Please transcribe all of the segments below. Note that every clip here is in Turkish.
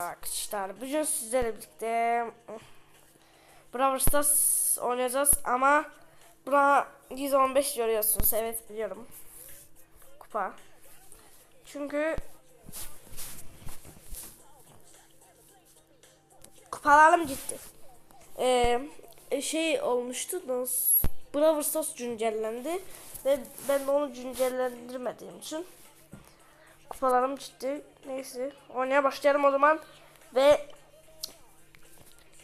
Arkadaşlar bugün sizlerle birlikte Brawl Stars oynayacağız ama buna 115 görüyorsunuz evet biliyorum. Kupa. Çünkü kupalarım gitti. Ee, şey olmuştu Brawl Stars güncellendi ve ben onu güncellendirmediğim için kupalarım ciddi. Neyse. Oynaya başlayalım o zaman. Ve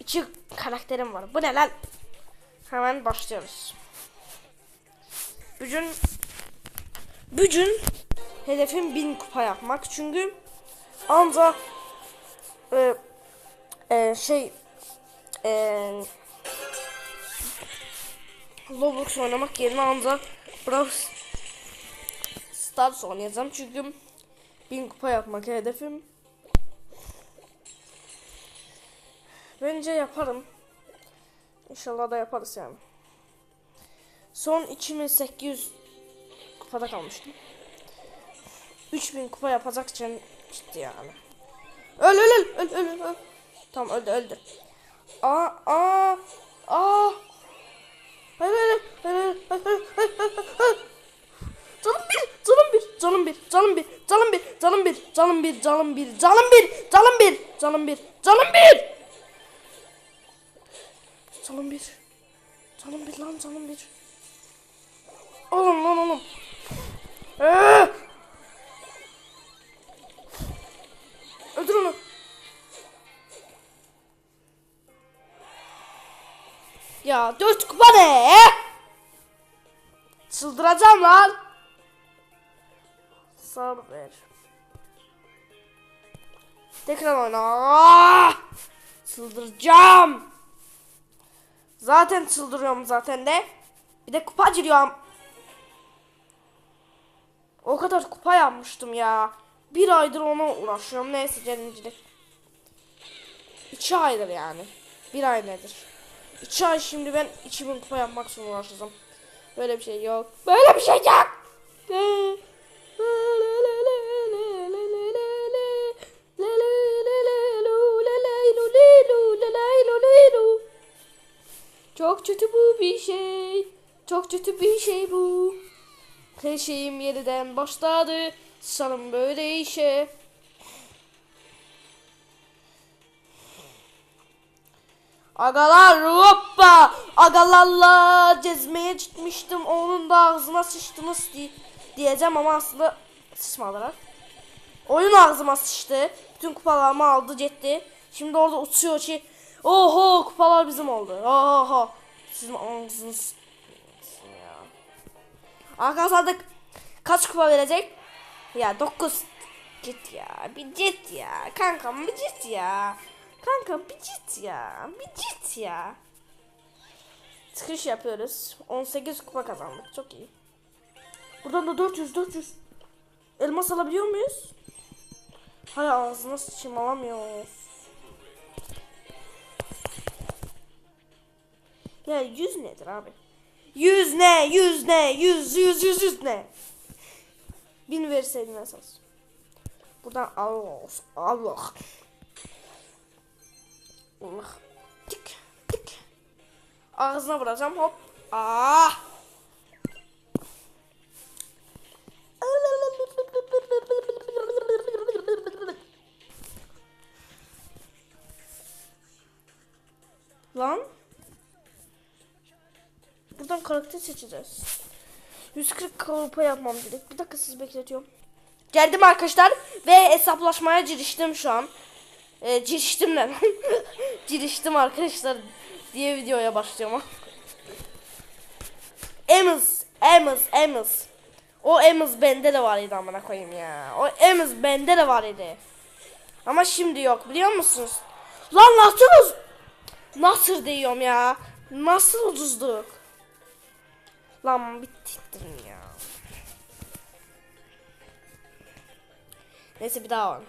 iki karakterim var. Bu ne lan? Hemen başlıyoruz. Bugün bugün hedefim 1000 kupa yapmak. Çünkü ancak e, e, şey e, Roblox oynamak yerine ancak Brawl Stars oynayacağım. Çünkü 1000 kupa yapmak hedefim. Bence yaparım. İnşallah da yaparız yani. Son 2800 kupada kalmıştım. 3000 kupa yapacak için ciddi yani. Öl öl öl öl öl öl. Tamam öldü öldü. Aa aa aa. Hayır hayır hayır hayır hayır hayır hayır. Canım bir, canım bir, canım bir, canım bir, canım bir, canım bir, canım bir, canım bir, canım bir, canım bir, canım bir, canım bir. Canım bir. Canım bir lan canım bir. Oğlum lan oğlum. Ee! Öldür onu. Ya dört kupa ne? Çıldıracağım lan. Sabır. Tekrar oyna. Çıldıracağım. Zaten çıldırıyorum zaten de. Bir de kupa giriyorum. O kadar kupa yapmıştım ya. Bir aydır ona uğraşıyorum. Neyse celincilik. İki aydır yani. Bir ay nedir? İki ay şimdi ben 2000 kupa yapmak için uğraşacağım. Böyle bir şey yok. Böyle bir şey yok. Çok kötü bu bir şey. Çok kötü bir şey bu. Her şeyim yeniden başladı. Sanırım böyle işe. Agalar hoppa. Agalarla cezmeye gitmiştim. Onun da ağzına sıçtınız diye, diyeceğim ama aslında sıçmadılar. Oyun ağzıma sıçtı. Bütün kupalarımı aldı gitti. Şimdi orada uçuyor ki oho kupalar bizim oldu. Oho. Sizin ağzınız. Arkadaşlar da kaç kupa verecek? Ya 9. Git ya. Bir git ya. Kankam bir git ya. Kankam bir git ya. Bir git ya. Çıkış yapıyoruz. 18 kupa kazandık. Çok iyi. Buradan da 400 400. Elmas alabiliyor muyuz? Hay ağzına sıçayım alamıyoruz. Ya 100 nedir abi? 100 ne? 100 ne? 100 100 100 100 ne? 1000 verseydin esas. Buradan Allah Allah. Allah. Tık tık. Ağzına vuracağım hop. Ah. Lan. Buradan karakter seçeceğiz. 140 kupa yapmam gerek. Bir dakika sizi bekletiyorum. Geldim arkadaşlar ve hesaplaşmaya giriştim şu an. Ee, giriştim ne giriştim arkadaşlar diye videoya başlıyorum. Emiz, Emiz, Emiz. O Emiz bende de var idi amına koyayım ya. O Emiz bende de var idi. Ama şimdi yok biliyor musunuz? Lan nasıl Nasıl diyorum ya? Nasıl ucuzluk? Lan bittirin ya. Neyse bir daha var.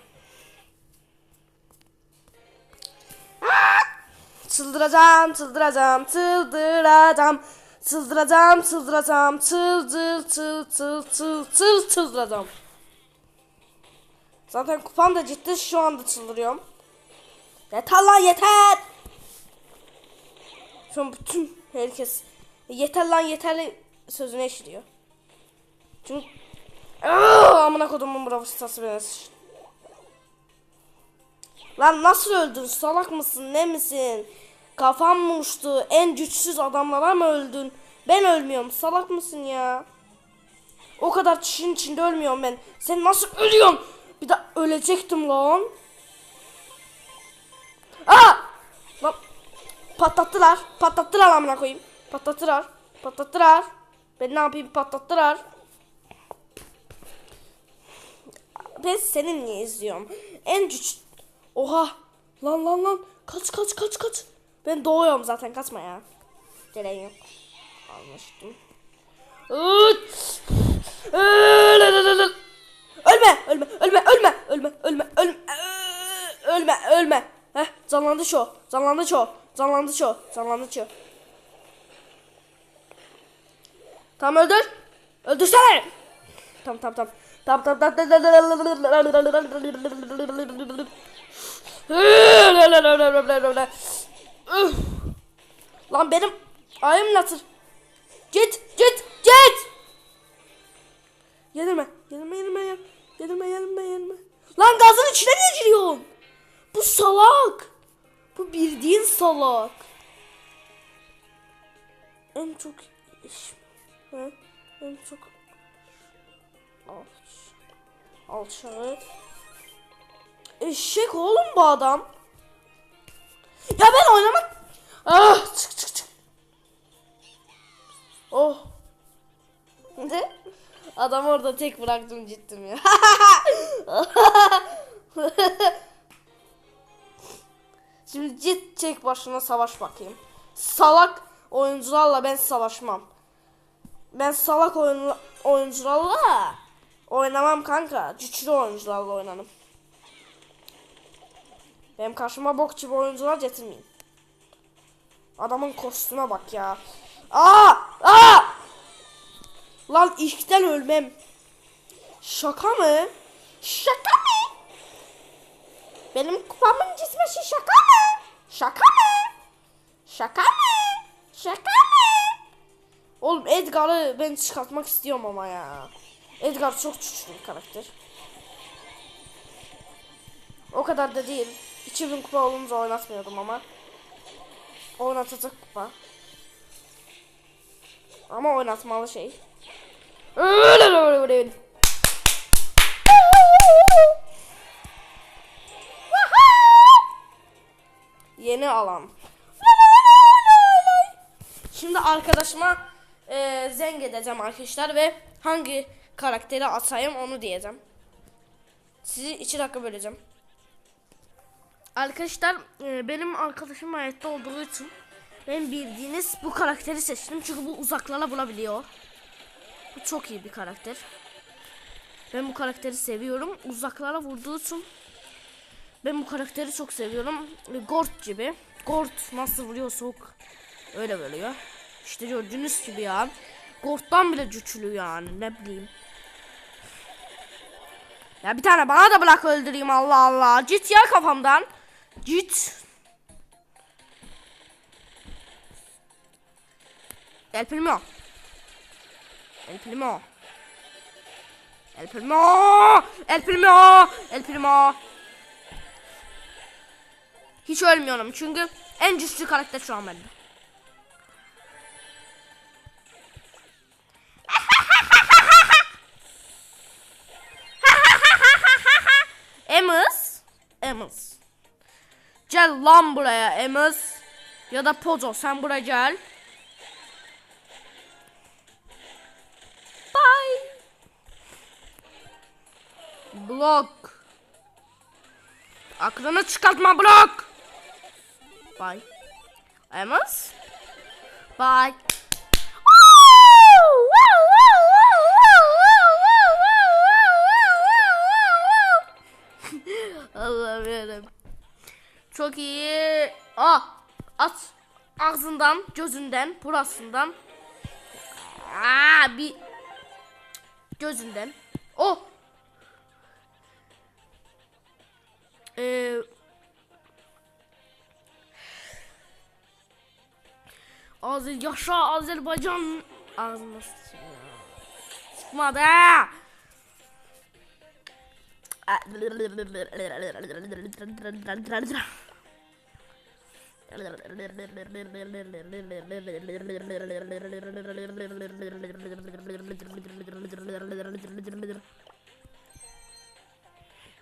Çıldıracağım, çıldıracağım, çıldıracağım. Çıldıracağım, çıldıracağım, çıldır, çıl, çıl, çıl, çıl, çıldıracağım. Zaten kupam da ciddi şu anda çıldırıyorum. Yeter lan yeter. An bütün herkes yeter lan yeterli sözünü eşliyor. Çünkü Aa, amına kodumun bravo stası beni. Lan nasıl öldün? Salak mısın? Ne misin? Kafam mı uçtu? En güçsüz adamlara mı öldün? Ben ölmüyorum. Salak mısın ya? O kadar kişinin içinde ölmüyorum ben. Sen nasıl ölüyorsun? Bir de ölecektim lan. Patlattılar. Patlattılar amına koyayım. Patlattılar. Patlattılar. Ben ne yapayım? Patlattılar. Ben senin niye izliyorum? En güç... Oha! Lan lan lan! Kaç kaç kaç kaç! Ben doğuyorum zaten kaçma ya. Gereği yok. Almıştım. Ölme! Ölme! Ölme! Ölme! Ölme! Ölme! Ölme! Ölme! Ölme! Heh, canlandı şu. Canlandı şu. Canlandı şu. Canlandı şu. Tamam öldür. Öldürsene. Tamam tamam. Tamam tamam tamam. Üf. Lan benim ayım nasıl? Git git git. Yenilme. Yenilme yenilme yenilme. Yenilme yenilme yenilme. Lan gazın içine niye giriyorsun? Bu salak. Bu bildiğin salak. En çok iş. He? En çok alç. Alçağı. Eşek oğlum bu adam. Ya ben oynamak... Ah çık çık çık. Oh. Ne? Adam orada tek bıraktım gittim ya. Şimdi git tek başına savaş bakayım. Salak oyuncularla ben savaşmam. Ben salak oyun, oyuncularla oynamam kanka. Güçlü oyuncularla oynanım. Benim karşıma bok gibi oyuncular getirmeyin. Adamın kostüme bak ya. Aa! Aa! Lan ilkten ölmem. Şaka mı? Şaka mı? Benim kupamın cismesi şaka? Şaka mı? Şaka mı? Şaka mı? Oğlum Edgar'ı ben çıkartmak istiyorum ama ya. Edgar çok güçlü bir karakter. O kadar da değil. 2000 kupa olunca oynatmıyordum ama. Oynatacak kupa. Ama oynatmalı şey. Yeni alan. Şimdi arkadaşıma e, zeng edeceğim arkadaşlar ve hangi karakteri atayım onu diyeceğim. Sizi iki dakika böleceğim. Arkadaşlar e, benim arkadaşım hayatta olduğu için ben bildiğiniz bu karakteri seçtim. Çünkü bu uzaklara bulabiliyor. Bu çok iyi bir karakter. Ben bu karakteri seviyorum. Uzaklara vurduğu için ben bu karakteri çok seviyorum. Gort gibi. Gort nasıl vuruyor soğuk. Öyle vuruyor. İşte gördüğünüz gibi ya. Gort'tan bile güçlü yani ne bileyim. Ya bir tane bana da bırak öldüreyim Allah Allah. Git ya kafamdan. Git. El primo. El primo. El primo. El primo. El primo. Hiç ölmüyorum çünkü en güçlü karakter şu an bende. Amos. Amos. Gel lan buraya Amos. Ya da Pozo sen buraya gel. Bye. Blok. Aklını çıkartma blok. Bye. Amos. Bye. Allah'ım yarabbim. Çok iyi. Ah, at ağzından, gözünden, burasından. Aa, bir gözünden. Oh. Ee, Azer yaşa Azerbaycan. Ağzına sıçayım ya. Sıkmadı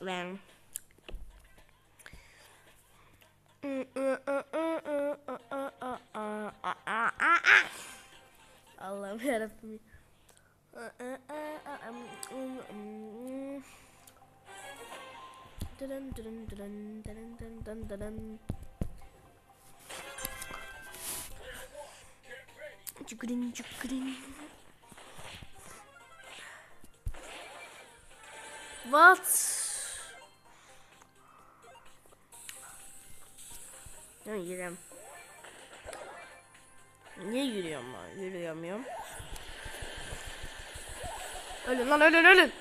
Ben Allah'ım yarabbim. Dırın dırın dırın dırın dırın dırın dırın. Cukudin cukudin. What? Ben yürüyorum. Niye yürüyorum ben? Yürüyemiyorum. Ölün lan ölün ölün.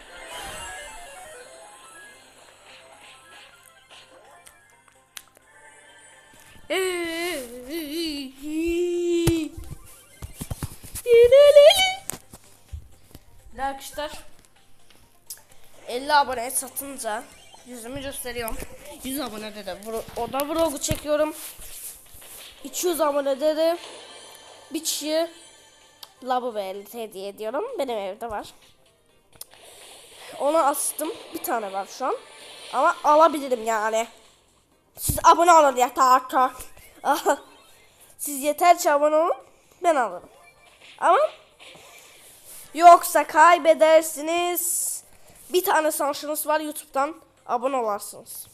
Arkadaşlar 50 abone satınca yüzümü gösteriyorum. 100 abonede de o da vlogu çekiyorum. 200 abonede de bir kişiye lavabo elbise hediye ediyorum. Benim evde var. Onu astım. Bir tane var şu an. Ama alabilirim yani. Siz abone olun yeter ki. Siz yeter ki abone olun. Ben alırım. Ama yoksa kaybedersiniz. Bir tane şansınız var YouTube'dan abone olarsınız.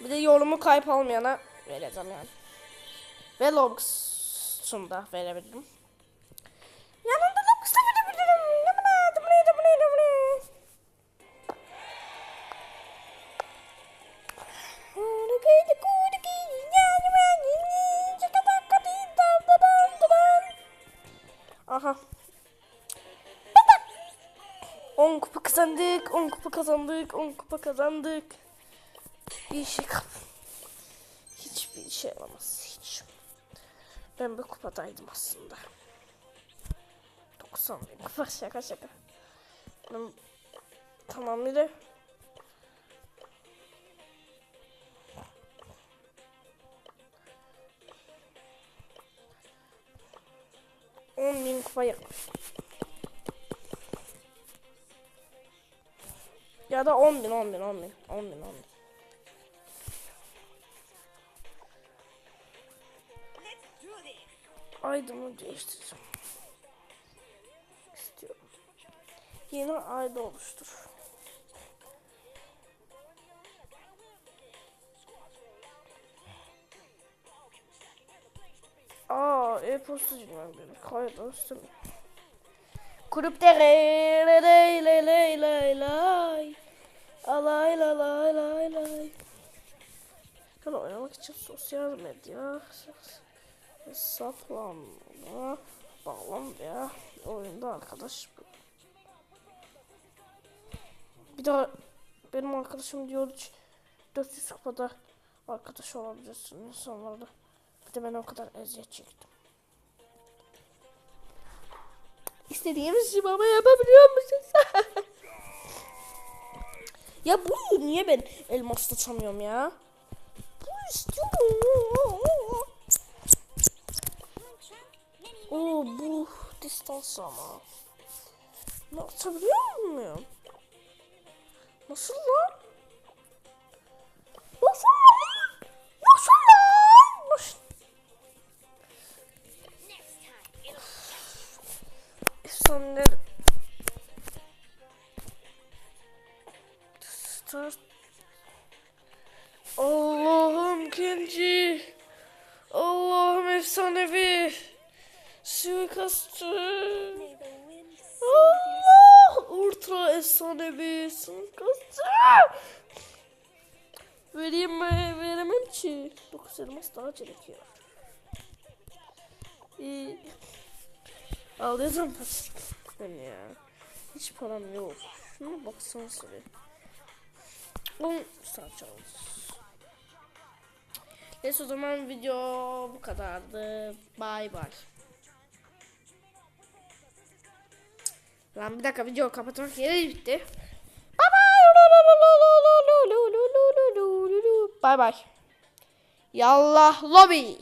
Bir de yorumu kayıp olmayana vereceğim yani. Ve Logs'unu da verebilirim. Yanında Aha. 10 kupa kazandık, 10 kupa kazandık, 10 kupa kazandık. Bir şey kap. Hiçbir şey olamaz, hiç. Ben bir kupadaydım aslında. 90 bin kupa şaka şaka. Ben tamamıyla On bin kupa yakmış. Ya da 10 bin, 10 bin, 10 bin, 10 bin, 10 bin. Aydımı değiştireceğim. İstiyorum. Yeni ayda oluştur. Aa, e-postacı ben lay lay lay lay lay lay lay. Alay lay lay lay lay. Ben oynamak için sosyal medya hesaplanma bağlam veya oyunda arkadaş. Bir daha benim arkadaşım diyor ki 400 kupada arkadaş olabilirsin insanlarla. Bir de ben o kadar eziyet çektim. İstediğimiz gibi ama yapabiliyormuşuz. ya bu niye ben elmas tutamıyorum ya? Bu istiyorum. Oo bu distans ama. Ne atabiliyor muyum? Nasıl lan? Vereyim? Veremem ki. 9 elmas daha gerekiyor. İyi. Alacağım ben ya. Hiç param yok. Şuna baksana şöyle. 10 saat çalmış. Neyse o zaman video bu kadardı. Bay bay. Lan bir dakika video kapatmak yeri bitti. Bay. Bay. Yallah lobby.